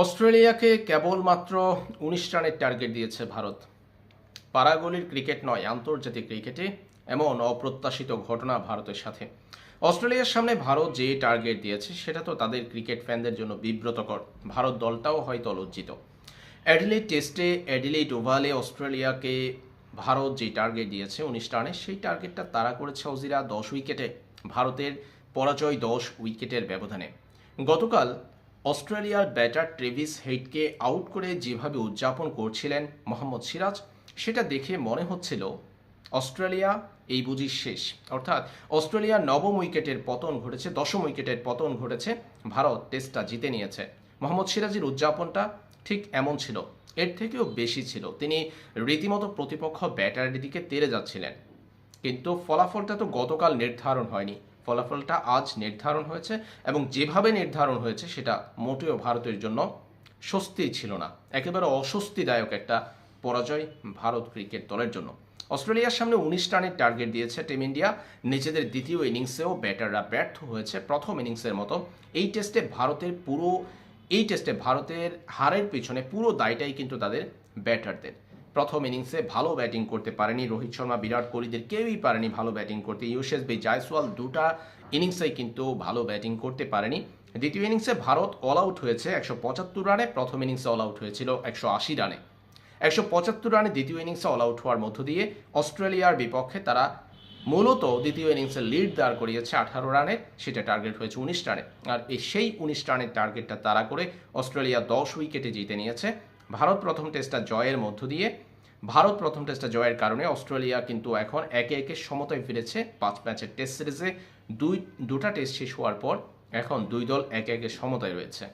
অস্ট্রেলিয়াকে কেবলমাত্র উনিশ রানের টার্গেট দিয়েছে ভারত। পাড়াগলির ক্রিকেট নয়, আন্তর্জাতিক ক্রিকেটে এমন অপ্রত্যাশিত ঘটনা ভারতের সাথে। অস্ট্রেলিয়ার সামনে ভারত যে টার্গেট দিয়েছে, সেটা তো তাদের ক্রিকেট ফ্যানদের জন্য বিব্রতকর। ভারত দলটাও হয়তো লজ্জিত। অ্যাডিলেড টেস্টে, অ্যাডিলেড ওভালে অস্ট্রেলিয়াকে ভারত যে টার্গেট দিয়েছে উনিশ রানে, সেই টার্গেটটা তারা করেছে অজিরা দশ উইকেটে। ভারতের পরাজয় দশ উইকেটের ব্যবধানে। গতকাল অস্ট্রেলিয়ার ব্যাটার ট্রেভিস হেইটকে আউট করে যেভাবে উদযাপন করছিলেন মোহাম্মদ সিরাজ, সেটা দেখে মনে হচ্ছিল, অস্ট্রেলিয়া এই বুঝি শেষ। অর্থাৎ অস্ট্রেলিয়ার নবম উইকেটের পতন ঘটেছে, দশম উইকেটের পতন ঘটেছে, ভারত টেস্টটা জিতে নিয়েছে। মোহাম্মদ সিরাজের উদযাপনটা ঠিক এমন ছিল, এর থেকেও বেশি ছিল। তিনি রীতিমতো প্রতিপক্ষ ব্যাটারের দিকে তেরে যাচ্ছিলেন। কিন্তু ফলাফলটা তো গতকাল নির্ধারণ হয়নি। ফলাফলটা আজ নির্ধারণ হয়েছে এবং যেভাবে নির্ধারণ হয়েছে সেটা মোটেও ভারতের জন্য স্বস্তি ছিল না। একেবারে অস্বস্তিদায়ক একটা পরাজয় ভারত ক্রিকেট দলের জন্য। অস্ট্রেলিয়ার সামনে উনিশ রানের টার্গেট দিয়েছে টিম ইন্ডিয়া। নিজেদের দ্বিতীয় ইনিংসেও ব্যাটাররা ব্যর্থ হয়েছে। প্রথম ইনিংসের মতো এই টেস্টে ভারতের পুরো এই টেস্টে ভারতের হারের পিছনে পুরো দায়টাই কিন্তু তাদের ব্যাটারদের। প্রথম ইনিংসে ভালো ব্যাটিং করতে পারেনি। রোহিত শর্মা, বিরাট কোহলিদের কেউই পারেনি ভালো ব্যাটিং করতে। ইউসেস বি জয়সওয়াল দুটা ইনিংসেই কিন্তু ভালো ব্যাটিং করতে পারেনি। দ্বিতীয় ইনিংসে ভারত অল আউট হয়েছে একশো পঁচাত্তর রানে। প্রথম ইনিংসে অল আউট হয়েছিল একশো আশি রানে। একশো পঁচাত্তর রানে দ্বিতীয় ইনিংসে অল আউট হওয়ার মধ্য দিয়ে অস্ট্রেলিয়ার বিপক্ষে তারা মূলত দ্বিতীয় ইনিংসে লিড দাঁড় করিয়েছে আঠারো রানের সেটা টার্গেট হয়েছে উনিশ রানে। আর এই সেই উনিশ রানের টার্গেটটা তারা করে অস্ট্রেলিয়া দশ উইকেটে জিতে নিয়েছে। ভারত প্রথম টেস্টটা জয়ের মধ্য দিয়ে, ভারত প্রথম টেস্টটা জয়ের কারণে অস্ট্রেলিয়া কিন্তু এখন একে একে সমতায় ফিরেছে পাঁচ ম্যাচের টেস্ট সিরিজে। দুই, দুটা টেস্ট শেষ হওয়ার পর এখন দুই দল একে একে সমতায় রয়েছে।